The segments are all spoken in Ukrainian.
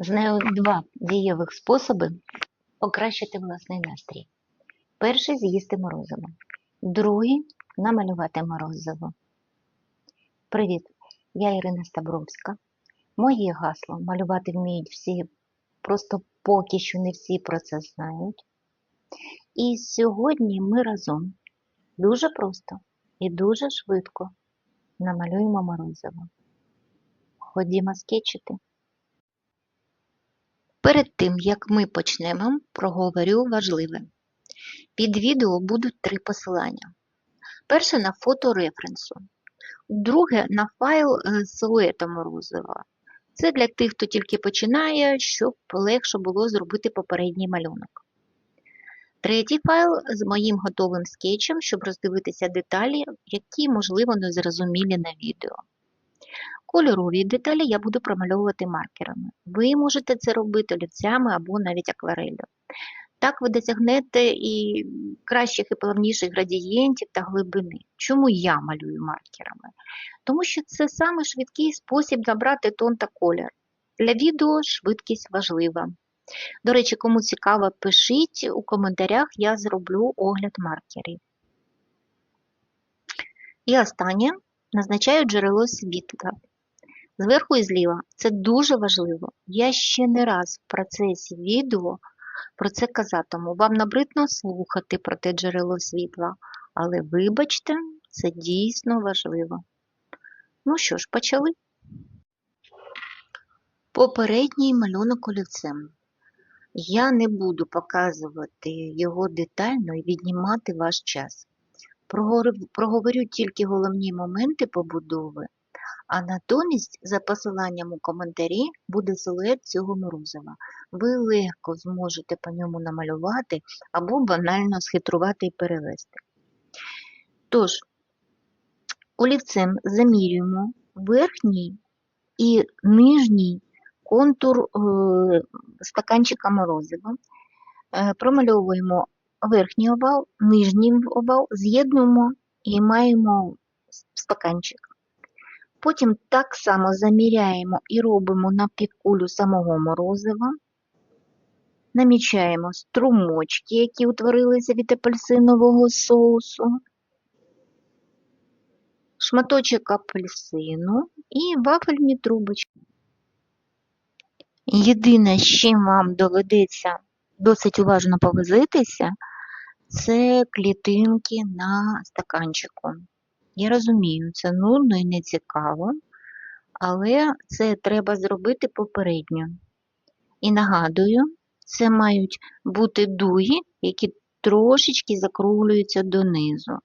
Знаю два дієвих способи покращити власний настрій. Перший з'їсти морозиво, другий намалювати морозиво. Привіт! Я Ірина Стабровська. Моє гасло малювати вміють всі, просто поки що не всі про це знають. І сьогодні ми разом дуже просто і дуже швидко намалюємо морозиво. Ходімо скетчити. Перед тим, як ми почнемо, проговорю важливе. Під відео будуть три посилання. Перше на фото референсу, друге на файл е, з силуетом морозива. Це для тих, хто тільки починає, щоб легше було зробити попередній малюнок. Третій файл з моїм готовим скетчем, щоб роздивитися деталі, які, можливо, не зрозумілі на відео. Кольорові деталі я буду промальовувати маркерами. Ви можете це робити олівцями або навіть аквареллю. Так ви досягнете і кращих і плавніших градієнтів та глибини. Чому я малюю маркерами? Тому що це саме швидкий спосіб набрати тон та колір. Для відео швидкість важлива. До речі, кому цікаво, пишіть у коментарях, я зроблю огляд маркерів. І останнє назначаю джерело світла. Зверху і зліва. Це дуже важливо. Я ще не раз в процесі відео про це казатиму. Вам набридно слухати про те джерело світла, але вибачте, це дійсно важливо. Ну що ж, почали. Попередній малюнок олівцем. Я не буду показувати його детально і віднімати ваш час. Проговорю- тільки головні моменти побудови, а натомість за посиланням у коментарі буде силует цього морозива. Ви легко зможете по ньому намалювати або банально схитрувати і перевести. Тож, олівцем замірюємо верхній і нижній контур е, стаканчика морозива. Е, Промальовуємо верхній овал, нижній овал, з'єднуємо і маємо стаканчик. Потім так само заміряємо і робимо на півкулю самого морозива. Намічаємо струмочки, які утворилися від апельсинового соусу, шматочок апельсину і вафельні трубочки. Єдине, з чим вам доведеться досить уважно повозитися, це клітинки на стаканчику. Я розумію, це нудно і нецікаво, але це треба зробити попередньо. І нагадую, це мають бути дуги, які трошечки закруглюються донизу.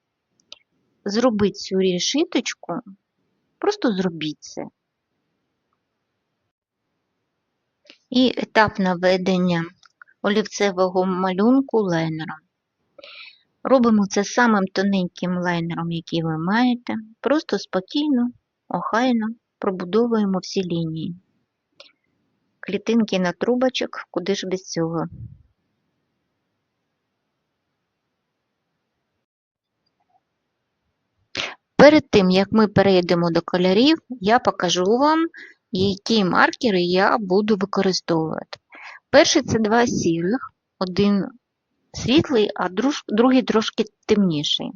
Зробіть цю рішиточку, просто зробіть це. І етап наведення олівцевого малюнку лайнером. Робимо це самим тоненьким лайнером, який ви маєте. Просто спокійно, охайно пробудовуємо всі лінії. Клітинки на трубочок, куди ж без цього. Перед тим, як ми перейдемо до кольорів, я покажу вам, які маркери я буду використовувати. Перший це два сірих, один світлий, а другий трошки темніший.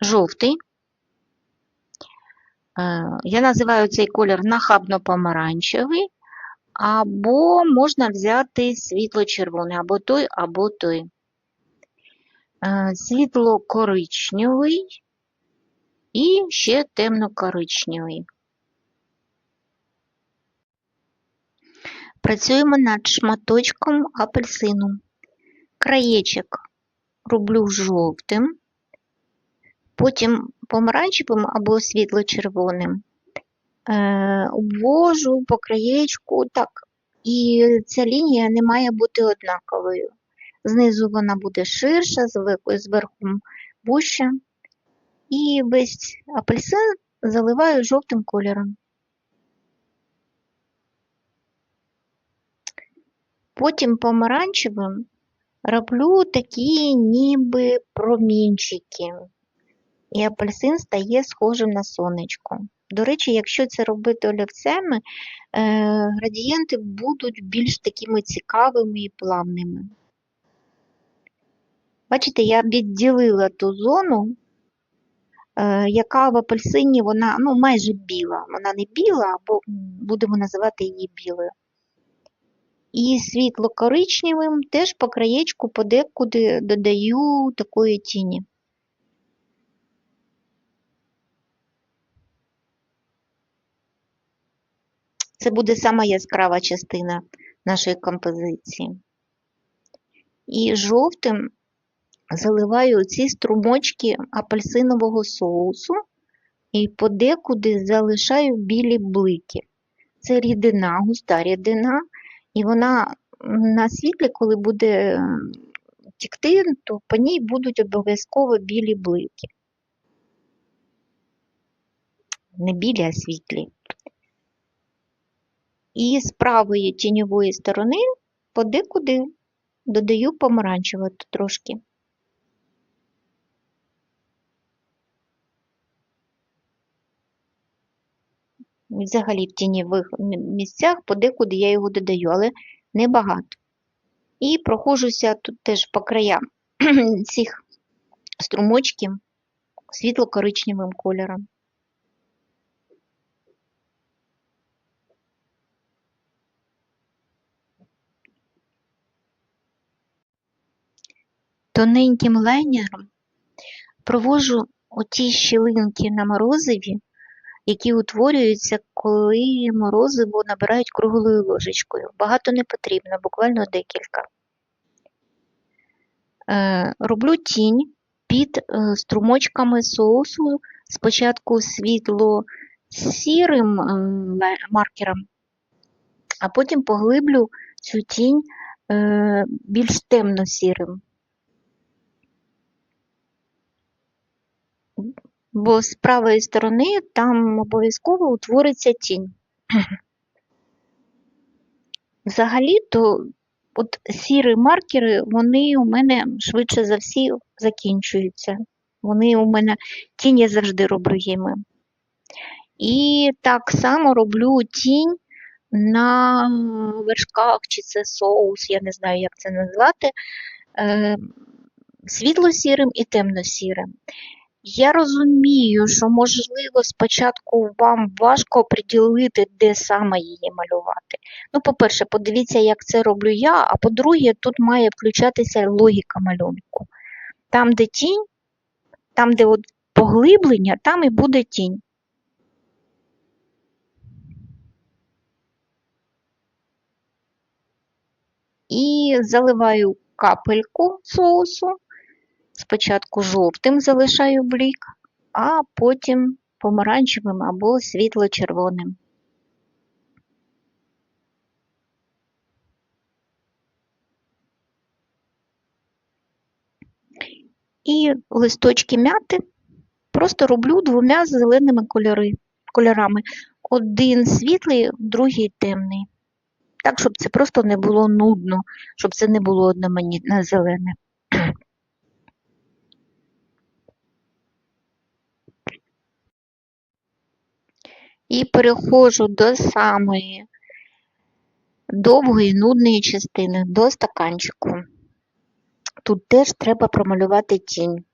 Жовтий. Е, Я називаю цей колір нахабно-помаранчевий, або можна взяти світло-червоний, або той, або той. Е, Світло-коричневий і ще темно-коричневий. Працюємо над шматочком апельсину. Краєчок роблю жовтим, потім помаранчевим або світло-червоним. Е, обвожу по краєчку так. І ця лінія не має бути однаковою. Знизу вона буде ширша, зверху, вуща. І весь апельсин заливаю жовтим кольором. Потім помаранчевим роблю такі ніби промінчики. І апельсин стає схожим на сонечко. До речі, якщо це робити олівцями, е, градієнти будуть більш такими цікавими і плавними. Бачите, я відділила ту зону, е, яка в апельсині, вона ну, майже біла. Вона не біла, або будемо називати її білою. І світло-коричневим теж по краєчку подекуди додаю такої тіні. Це буде сама яскрава частина нашої композиції. І жовтим заливаю ці струмочки апельсинового соусу і подекуди залишаю білі блики. Це рідина, густа рідина, і вона на світлі, коли буде тікти, то по ній будуть обов'язково білі блики. Не білі, а світлі. І з правої тіньової сторони подекуди додаю помаранчевого трошки. Взагалі в тіньових місцях подекуди я його додаю, але небагато. І проходжуся тут теж по краям цих струмочків світло-коричневим кольором. Тоненьким лайнером провожу оті щілинки на морозиві, які утворюються, коли морозиво набирають круглою ложечкою. Багато не потрібно, буквально декілька. Е, роблю тінь під е, струмочками соусу, спочатку світло сірим е, маркером, а потім поглиблю цю тінь більш темно-сірим. Бо з правої сторони там обов'язково утвориться тінь. Взагалі-то от сірі маркери, вони у мене швидше за всі закінчуються. Вони у мене тінь я завжди роблю їми. І так само роблю тінь на вершках, чи це соус, я не знаю, як це назвати, е, світло-сірим і темно-сірим. Я розумію, що, можливо, спочатку вам важко приділити, де саме її малювати. Ну, по-перше, подивіться, як це роблю я, а по-друге, тут має включатися логіка малюнку. Там, де тінь, там, де от поглиблення, там і буде тінь. І заливаю капельку соусу. Спочатку жовтим залишаю блік, а потім помаранчевим або світло-червоним. І листочки мяти просто роблю двома зеленими кольори, кольорами. Один світлий, другий темний. Так, щоб це просто не було нудно, щоб це не було одноманітне зелене. І переходжу до самої довгої нудної частини, до стаканчику. Тут теж треба промалювати тінь.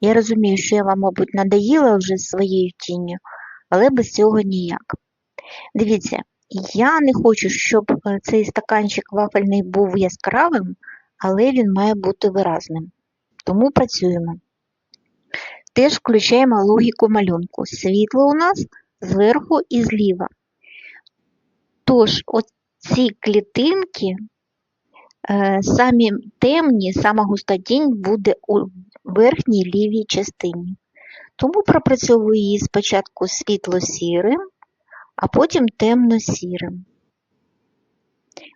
Я розумію, що я вам, мабуть, надоїла вже своєю тінню, але без цього ніяк. Дивіться, я не хочу, щоб е, цей стаканчик вафельний був яскравим, але він має бути виразним. Тому працюємо. Теж включаємо логіку малюнку. Світло у нас зверху і зліва. Тож, оці клітинки, е, самі темні, сама густа тінь буде у верхній лівій частині. Тому пропрацьовую її спочатку світло-сірим, а потім темно-сірим.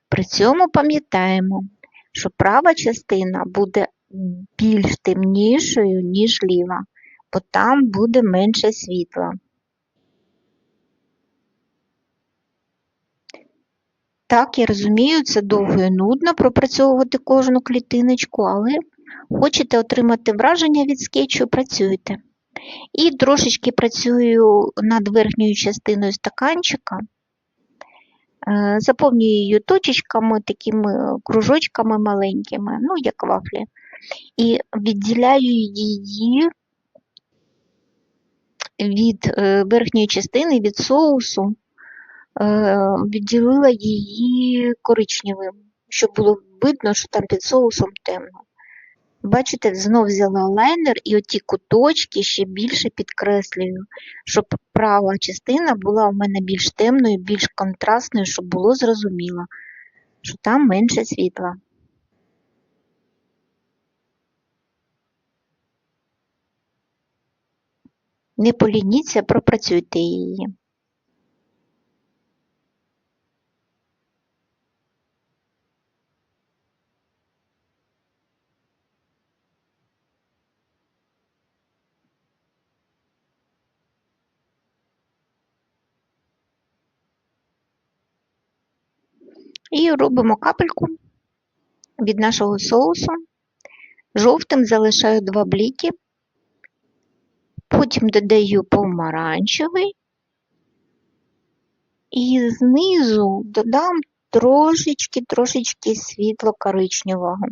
При цьому пам'ятаємо, що права частина буде більш темнішою, ніж ліва, бо там буде менше світла. Так, я розумію, це довго і нудно пропрацьовувати кожну клітиночку, але хочете отримати враження від скетчу, працюйте. І трошечки працюю над верхньою частиною стаканчика, е, заповнюю її точечками, такими кружочками маленькими, ну, як вафлі, і відділяю її від е, верхньої частини, від соусу, відділила її коричневим, щоб було видно, що там під соусом темно. Бачите, знов взяла лайнер і оті куточки ще більше підкреслюю, щоб права частина була у мене більш темною, більш контрастною, щоб було зрозуміло, що там менше світла. Не полініться, пропрацюйте її. І робимо капельку від нашого соусу. Жовтим залишаю два бліки, потім додаю помаранчевий і знизу додам трошечки-трошечки світло-коричневого.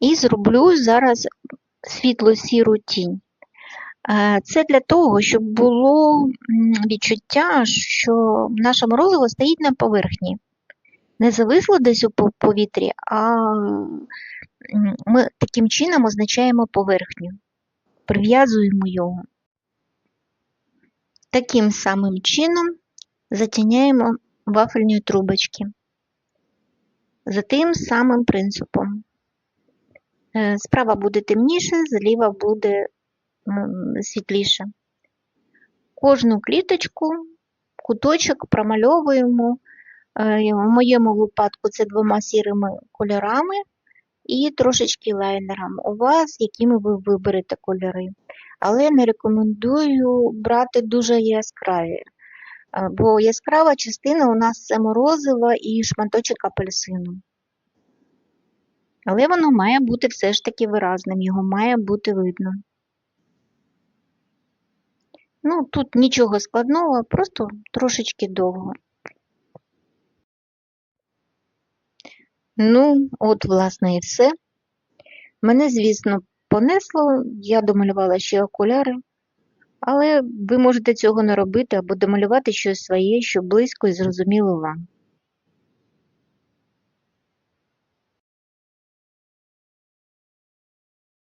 І зроблю зараз світло-сіру тінь. Це для того, щоб було відчуття, що наше морозиво стоїть на поверхні. Не зависло десь у повітрі, а ми таким чином означаємо поверхню, прив'язуємо його. Таким самим чином затіняємо вафельні трубочки. За тим самим принципом. Е, Справа буде темніше, зліва буде світліше. Кожну кліточку, куточок промальовуємо. Е, В моєму випадку це двома сірими кольорами і трошечки лайнером. У вас, якими ви виберете кольори. Але не рекомендую брати дуже яскраві, е, бо яскрава частина у нас це морозиво і шматочок апельсину. Але воно має бути все ж таки виразним, його має бути видно. Ну, тут нічого складного, просто трошечки довго. Ну, от, власне, і все. Мене, звісно, понесло, я домалювала ще окуляри, але ви можете цього не робити або домалювати щось своє, що близько і зрозуміло вам.